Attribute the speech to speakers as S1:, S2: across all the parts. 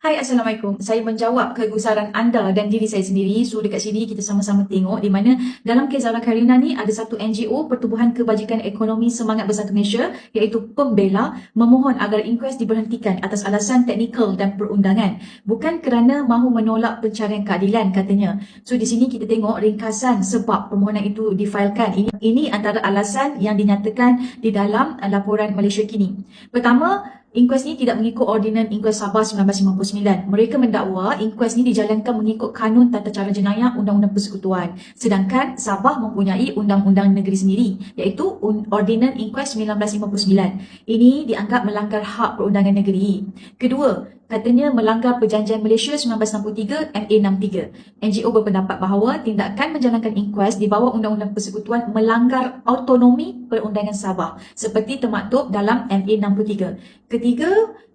S1: Hai Assalamualaikum. Saya menjawab kegusaran anda dan diri saya sendiri. So dekat sini kita sama-sama tengok di mana dalam kes Zara Karina ni ada satu NGO Pertubuhan Kebajikan Ekonomi Semangat Bersatu Malaysia iaitu Pembela memohon agar inkuest diberhentikan atas alasan teknikal dan perundangan. Bukan kerana mahu menolak pencarian keadilan katanya. So di sini kita tengok ringkasan sebab permohonan itu difailkan. Ini, ini antara alasan yang dinyatakan di dalam laporan Malaysia kini. Pertama, Inkuest ni tidak mengikut Ordinan Inkuest Sabah 1959. Mereka mendakwa inkuest ni dijalankan mengikut Kanun Tata Cara Jenayah Undang-Undang Persekutuan. Sedangkan Sabah mempunyai undang-undang negeri sendiri iaitu Ordinan Inkuest 1959. Ini dianggap melanggar hak perundangan negeri. Kedua, katanya melanggar perjanjian Malaysia 1963 MA 63. NGO berpendapat bahawa tindakan menjalankan inkuest di bawah Undang-Undang Persekutuan melanggar autonomi perundangan Sabah seperti termaktub dalam MA 63. Ketiga,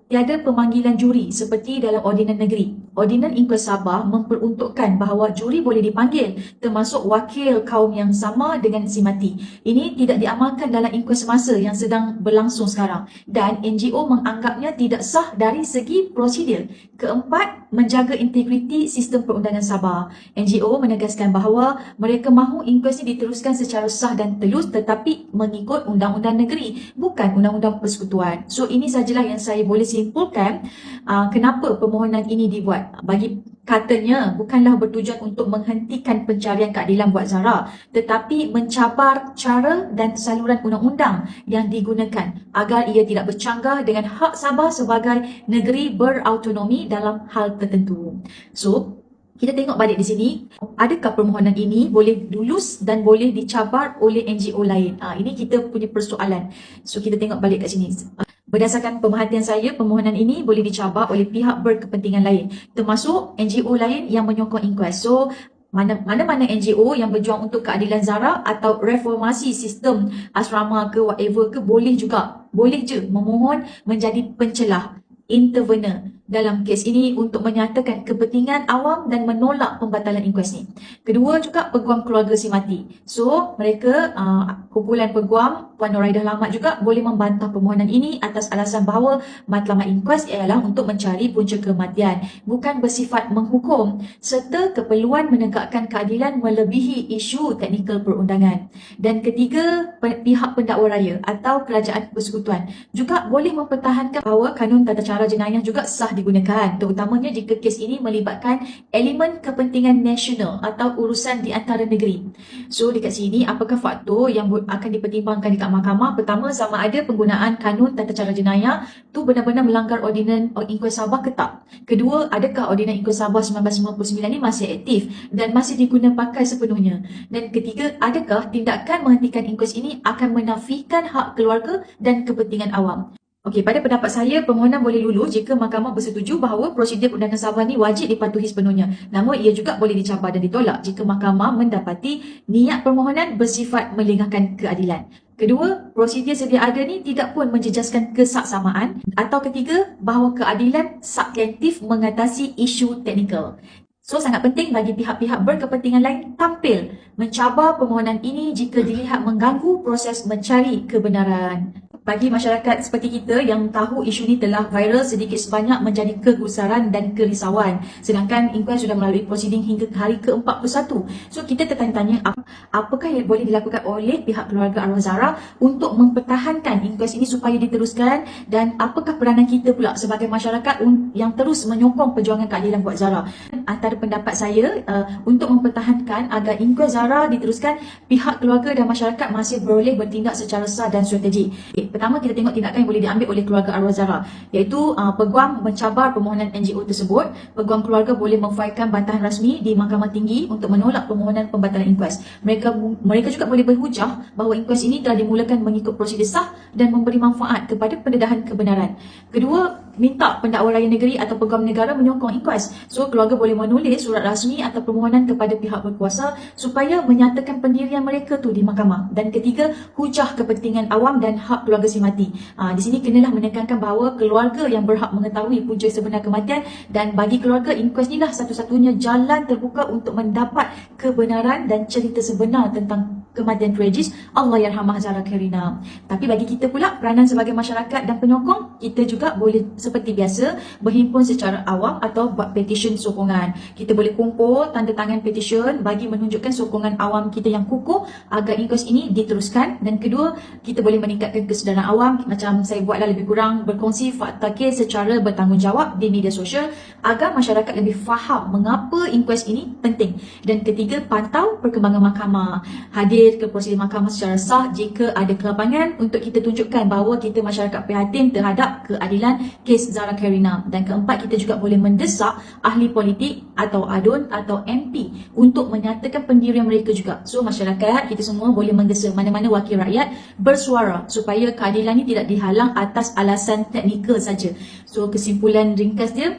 S1: tiada pemanggilan juri seperti dalam ordinan negeri. Ordinan Inkuest Sabah memperuntukkan bahawa juri boleh dipanggil termasuk wakil kaum yang sama dengan si mati. Ini tidak diamalkan dalam inkuest semasa yang sedang berlangsung sekarang dan NGO menganggapnya tidak sah dari segi prosedur. Keempat, menjaga integriti sistem perundangan Sabah. NGO menegaskan bahawa mereka mahu inkuest ini diteruskan secara sah dan telus tetapi mengikut undang-undang negeri bukan undang-undang persekutuan. So ini sajalah yang saya boleh simpulkan uh, kenapa permohonan ini dibuat. Bagi katanya bukanlah bertujuan untuk menghentikan pencarian keadilan buat Zara tetapi mencabar cara dan saluran undang-undang yang digunakan agar ia tidak bercanggah dengan hak Sabah sebagai negeri berautonomi dalam hal tertentu. So, kita tengok balik di sini, adakah permohonan ini boleh lulus dan boleh dicabar oleh NGO lain? Ah, ini kita punya persoalan. So, kita tengok balik kat sini. Berdasarkan pemerhatian saya, permohonan ini boleh dicabar oleh pihak berkepentingan lain termasuk NGO lain yang menyokong inquest. So, mana-mana NGO yang berjuang untuk keadilan Zara atau reformasi sistem asrama ke whatever ke boleh juga, boleh je memohon menjadi pencelah, intervener dalam kes ini untuk menyatakan kepentingan awam dan menolak pembatalan inkuest ni. Kedua juga peguam keluarga si mati. So mereka uh, kumpulan peguam Puan Noraidah Lamat juga boleh membantah permohonan ini atas alasan bahawa matlamat inkuest ialah untuk mencari punca kematian bukan bersifat menghukum serta keperluan menegakkan keadilan melebihi isu teknikal perundangan. Dan ketiga pihak pendakwa raya atau kerajaan persekutuan juga boleh mempertahankan bahawa kanun tata cara jenayah juga sah digunakan terutamanya jika kes ini melibatkan elemen kepentingan nasional atau urusan di antara negeri. So dekat sini apakah faktor yang akan dipertimbangkan dekat mahkamah? Pertama sama ada penggunaan kanun tata cara jenayah tu benar-benar melanggar ordinan inkuest Sabah ke tak? Kedua, adakah ordinan inkuest Sabah 1959 ini masih aktif dan masih diguna pakai sepenuhnya? Dan ketiga, adakah tindakan menghentikan inkuest ini akan menafikan hak keluarga dan kepentingan awam? Okey, pada pendapat saya, permohonan boleh lulus jika mahkamah bersetuju bahawa prosedur undangan Sabah ni wajib dipatuhi sepenuhnya. Namun, ia juga boleh dicabar dan ditolak jika mahkamah mendapati niat permohonan bersifat melengahkan keadilan. Kedua, prosedur sedia ada ni tidak pun menjejaskan kesaksamaan. Atau ketiga, bahawa keadilan subjektif mengatasi isu teknikal. So, sangat penting bagi pihak-pihak berkepentingan lain tampil mencabar permohonan ini jika dilihat mengganggu proses mencari kebenaran bagi masyarakat seperti kita yang tahu isu ini telah viral sedikit sebanyak menjadi kegusaran dan kerisauan. Sedangkan inkuest sudah melalui prosiding hingga hari ke-41. So kita tertanya-tanya apakah yang boleh dilakukan oleh pihak keluarga arwah Zara untuk mempertahankan inkuest ini supaya diteruskan? Dan apakah peranan kita pula sebagai masyarakat yang terus menyokong perjuangan keadilan buat Zara antara pendapat saya uh, untuk mempertahankan agar inkuest Zara diteruskan pihak keluarga dan masyarakat masih boleh bertindak secara sah dan strategik Pertama kita tengok tindakan yang boleh diambil oleh keluarga arwah Zara iaitu uh, peguam mencabar permohonan NGO tersebut. Peguam keluarga boleh memfailkan bantahan rasmi di Mahkamah Tinggi untuk menolak permohonan pembatalan inkuest. Mereka mereka juga boleh berhujah bahawa inkuest ini telah dimulakan mengikut prosedur sah dan memberi manfaat kepada pendedahan kebenaran. Kedua, minta pendakwa raya negeri atau peguam negara menyokong inkuest. So keluarga boleh menulis surat rasmi atau permohonan kepada pihak berkuasa supaya menyatakan pendirian mereka tu di mahkamah. Dan ketiga, hujah kepentingan awam dan hak keluarga keluarga si mati. Ha, di sini kenalah menekankan bahawa keluarga yang berhak mengetahui punca sebenar kematian dan bagi keluarga inquest inilah satu-satunya jalan terbuka untuk mendapat kebenaran dan cerita sebenar tentang kematian tragis Allah yarhamah Zara Karina. Tapi bagi kita pula peranan sebagai masyarakat dan penyokong, kita juga boleh seperti biasa berhimpun secara awam atau buat petition sokongan. Kita boleh kumpul tanda tangan petition bagi menunjukkan sokongan awam kita yang kukuh agar inquest ini diteruskan dan kedua, kita boleh meningkatkan kesedaran awam macam saya buatlah lebih kurang berkongsi fakta kes secara bertanggungjawab di media sosial agar masyarakat lebih faham mengapa inquest ini penting. Dan ketiga, pantau perkembangan mahkamah. Hadir ke prosedur mahkamah secara sah jika ada kelapangan untuk kita tunjukkan bahawa kita masyarakat prihatin terhadap keadilan kes Zara Karina. Dan keempat, kita juga boleh mendesak ahli politik atau ADUN atau MP untuk menyatakan pendirian mereka juga. So masyarakat, kita semua boleh menggesa mana-mana wakil rakyat bersuara supaya keadilan ini tidak dihalang atas alasan teknikal saja. So kesimpulan ringkas dia,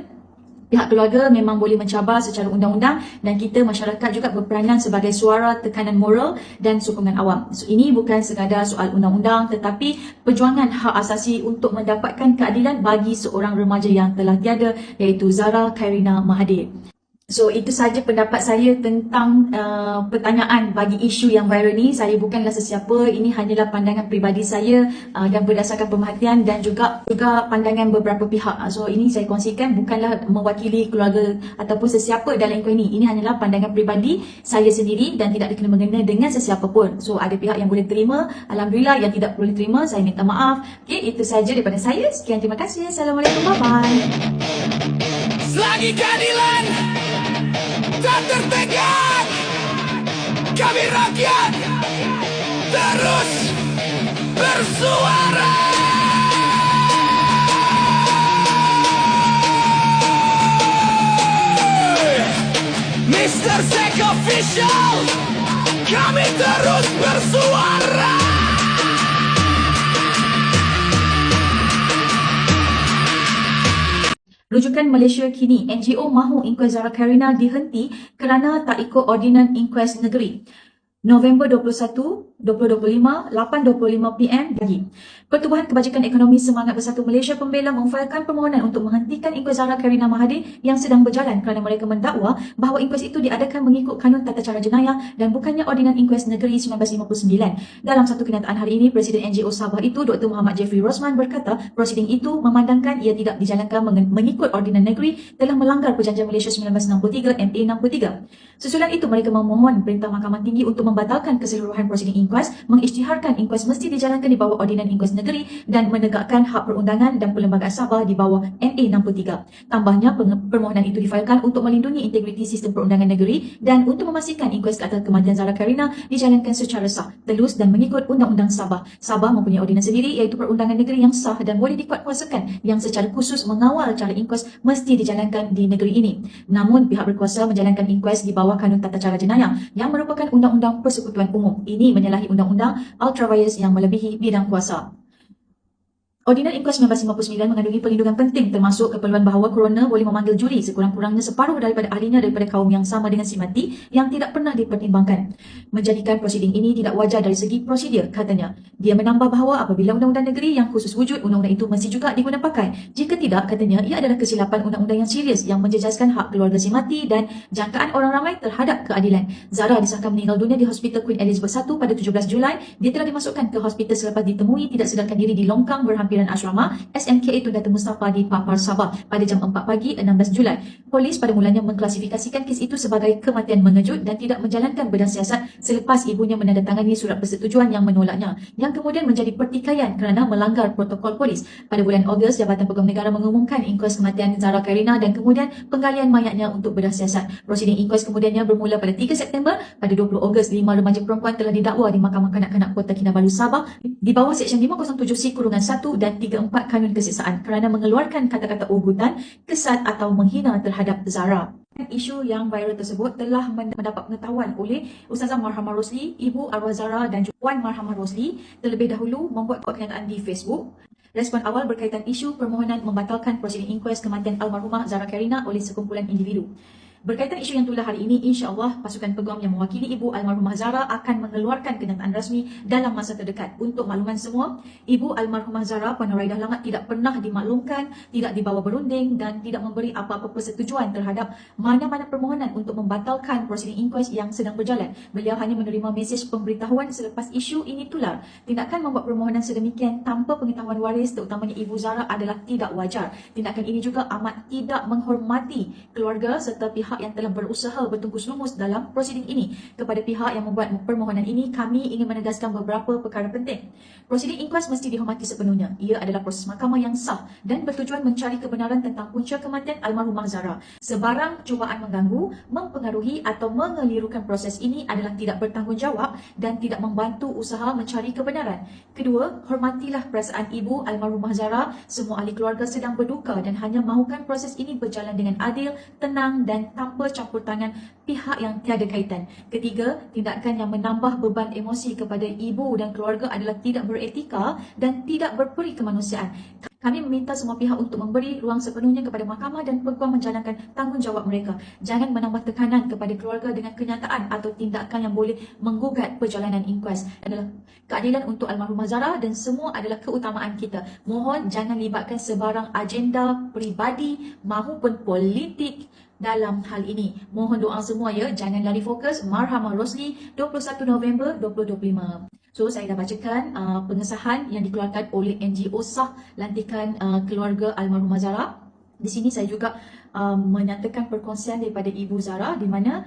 S1: pihak keluarga memang boleh mencabar secara undang-undang dan kita masyarakat juga berperanan sebagai suara tekanan moral dan sokongan awam. So ini bukan sekadar soal undang-undang tetapi perjuangan hak asasi untuk mendapatkan keadilan bagi seorang remaja yang telah tiada iaitu Zara Khairina Mahathir. So itu saja pendapat saya tentang uh, pertanyaan bagi isu yang viral ni. Saya bukanlah sesiapa, ini hanyalah pandangan pribadi saya uh, dan berdasarkan pemerhatian dan juga juga pandangan beberapa pihak. So ini saya kongsikan bukanlah mewakili keluarga ataupun sesiapa dalam inkuan ini. Ini hanyalah pandangan pribadi saya sendiri dan tidak dikena mengena dengan sesiapa pun. So ada pihak yang boleh terima, alhamdulillah yang tidak boleh terima, saya minta maaf. Okay, itu saja daripada saya. Sekian terima kasih. Assalamualaikum. Bye bye.
S2: Selagi keadilan tak tertegak Kami rakyat terus bersuara Mr. Sek Official Kami terus bersuara
S1: Rujukan Malaysia kini, NGO mahu inquest Zara Karina dihenti kerana tak ikut ordinan inquest negeri. November 21, 2025, 8.25 PM pagi. Pertubuhan Kebajikan Ekonomi Semangat Bersatu Malaysia Pembela memfailkan permohonan untuk menghentikan inkuas Zara Karina Mahathir yang sedang berjalan kerana mereka mendakwa bahawa inkuas itu diadakan mengikut Kanun Tata Cara Jenayah dan bukannya Ordinan Inkuas Negeri 1959. Dalam satu kenyataan hari ini, Presiden NGO Sabah itu, Dr. Muhammad Jeffrey Rosman berkata prosiding itu memandangkan ia tidak dijalankan mengikut Ordinan Negeri telah melanggar Perjanjian Malaysia 1963 MA 63. Susulan itu, mereka memohon Perintah Mahkamah Tinggi untuk membatalkan keseluruhan prosiding inkuas, mengisytiharkan inkuas mesti dijalankan di bawah Ordinan Inkuas negeri dan menegakkan hak perundangan dan perlembagaan Sabah di bawah MA 63. Tambahnya, permohonan itu difailkan untuk melindungi integriti sistem perundangan negeri dan untuk memastikan inkuest atas kematian Zara Karina dijalankan secara sah, telus dan mengikut Undang-Undang Sabah. Sabah mempunyai ordinan sendiri iaitu perundangan negeri yang sah dan boleh dikuatkuasakan yang secara khusus mengawal cara inkuest mesti dijalankan di negeri ini. Namun, pihak berkuasa menjalankan inkuest di bawah Kanun Tata Cara Jenayah yang merupakan Undang-Undang Persekutuan Umum. Ini menyalahi Undang-Undang Ultravirus yang melebihi bidang kuasa. Ordinan Inkuas 1959 mengandungi perlindungan penting termasuk keperluan bahawa coroner boleh memanggil juri sekurang-kurangnya separuh daripada ahlinya daripada kaum yang sama dengan si mati yang tidak pernah dipertimbangkan. Menjadikan prosiding ini tidak wajar dari segi prosedur, katanya. Dia menambah bahawa apabila undang-undang negeri yang khusus wujud, undang-undang itu mesti juga digunakan pakai. Jika tidak, katanya, ia adalah kesilapan undang-undang yang serius yang menjejaskan hak keluarga si mati dan jangkaan orang ramai terhadap keadilan. Zara disahkan meninggal dunia di Hospital Queen Elizabeth I pada 17 Julai. Dia telah dimasukkan ke hospital selepas ditemui tidak sedarkan diri di longkang berhampir Pimpinan Asrama SMKA Tun Datu Mustafa di Papar Sabah pada jam 4 pagi 16 Julai. Polis pada mulanya mengklasifikasikan kes itu sebagai kematian mengejut dan tidak menjalankan bedah siasat selepas ibunya menandatangani surat persetujuan yang menolaknya yang kemudian menjadi pertikaian kerana melanggar protokol polis. Pada bulan Ogos, Jabatan Pegawai Negara mengumumkan inkuas kematian Zara Karina dan kemudian penggalian mayatnya untuk bedah siasat. Prosiding inkuas kemudiannya bermula pada 3 September. Pada 20 Ogos, lima remaja perempuan telah didakwa di Mahkamah Kanak-Kanak Kota Kinabalu Sabah di bawah Seksyen 507C Kurungan 1 dan dan 34 kanun kesiksaan kerana mengeluarkan kata-kata ugutan, kesat atau menghina terhadap Zara. Isu yang viral tersebut telah mendapat pengetahuan oleh Ustazah Marhamah Rosli, Ibu Arwah Zara dan Puan Marhamah Rosli terlebih dahulu membuat kenyataan di Facebook. Respon awal berkaitan isu permohonan membatalkan prosedur inkuest kematian almarhumah Zara Karina oleh sekumpulan individu. Berkaitan isu yang tulah hari ini, insya-Allah pasukan peguam yang mewakili Ibu Almarhumah Zara akan mengeluarkan kenyataan rasmi dalam masa terdekat. Untuk makluman semua, Ibu Almarhumah Zara Puan Noraidah Lamat tidak pernah dimaklumkan, tidak dibawa berunding dan tidak memberi apa-apa persetujuan terhadap mana-mana permohonan untuk membatalkan prosiding inquest yang sedang berjalan. Beliau hanya menerima mesej pemberitahuan selepas isu ini tular. Tindakan membuat permohonan sedemikian tanpa pengetahuan waris terutamanya Ibu Zara adalah tidak wajar. Tindakan ini juga amat tidak menghormati keluarga serta pihak yang telah berusaha bertungkus lumus dalam prosiding ini. Kepada pihak yang membuat permohonan ini, kami ingin menegaskan beberapa perkara penting. Prosiding inquest mesti dihormati sepenuhnya. Ia adalah proses mahkamah yang sah dan bertujuan mencari kebenaran tentang punca kematian almarhumah Zara. Sebarang cubaan mengganggu, mempengaruhi atau mengelirukan proses ini adalah tidak bertanggungjawab dan tidak membantu usaha mencari kebenaran. Kedua, hormatilah perasaan ibu almarhumah Zara. Semua ahli keluarga sedang berduka dan hanya mahukan proses ini berjalan dengan adil, tenang dan tanpa campur tangan pihak yang tiada kaitan. Ketiga, tindakan yang menambah beban emosi kepada ibu dan keluarga adalah tidak beretika dan tidak berperi kemanusiaan. Kami meminta semua pihak untuk memberi ruang sepenuhnya kepada mahkamah dan peguam menjalankan tanggungjawab mereka. Jangan menambah tekanan kepada keluarga dengan kenyataan atau tindakan yang boleh menggugat perjalanan inquest. Adalah keadilan untuk almarhumah Zara dan semua adalah keutamaan kita. Mohon jangan libatkan sebarang agenda peribadi maupun politik dalam hal ini. Mohon doa semua ya, jangan lari fokus. Marhamah Rosli, 21 November 2025. So saya dah bacakan uh, pengesahan yang dikeluarkan oleh NGO sah lantikan uh, keluarga almarhumah Zara. Di sini saya juga uh, menyatakan perkongsian daripada Ibu Zara di mana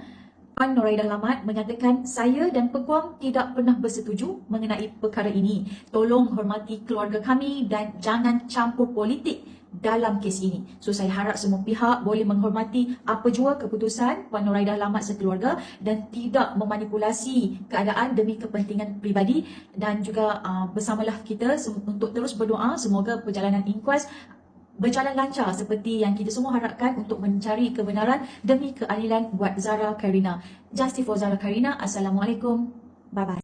S1: Puan Noraidah Lamat menyatakan saya dan peguam tidak pernah bersetuju mengenai perkara ini. Tolong hormati keluarga kami dan jangan campur politik dalam kes ini. So saya harap semua pihak boleh menghormati apa jua keputusan Puan Noraidah Lamat sekeluarga dan tidak memanipulasi keadaan demi kepentingan pribadi dan juga uh, bersamalah kita untuk terus berdoa semoga perjalanan inquest berjalan lancar seperti yang kita semua harapkan untuk mencari kebenaran demi keadilan buat Zara Karina. Justice for Zara Karina. Assalamualaikum. Bye bye.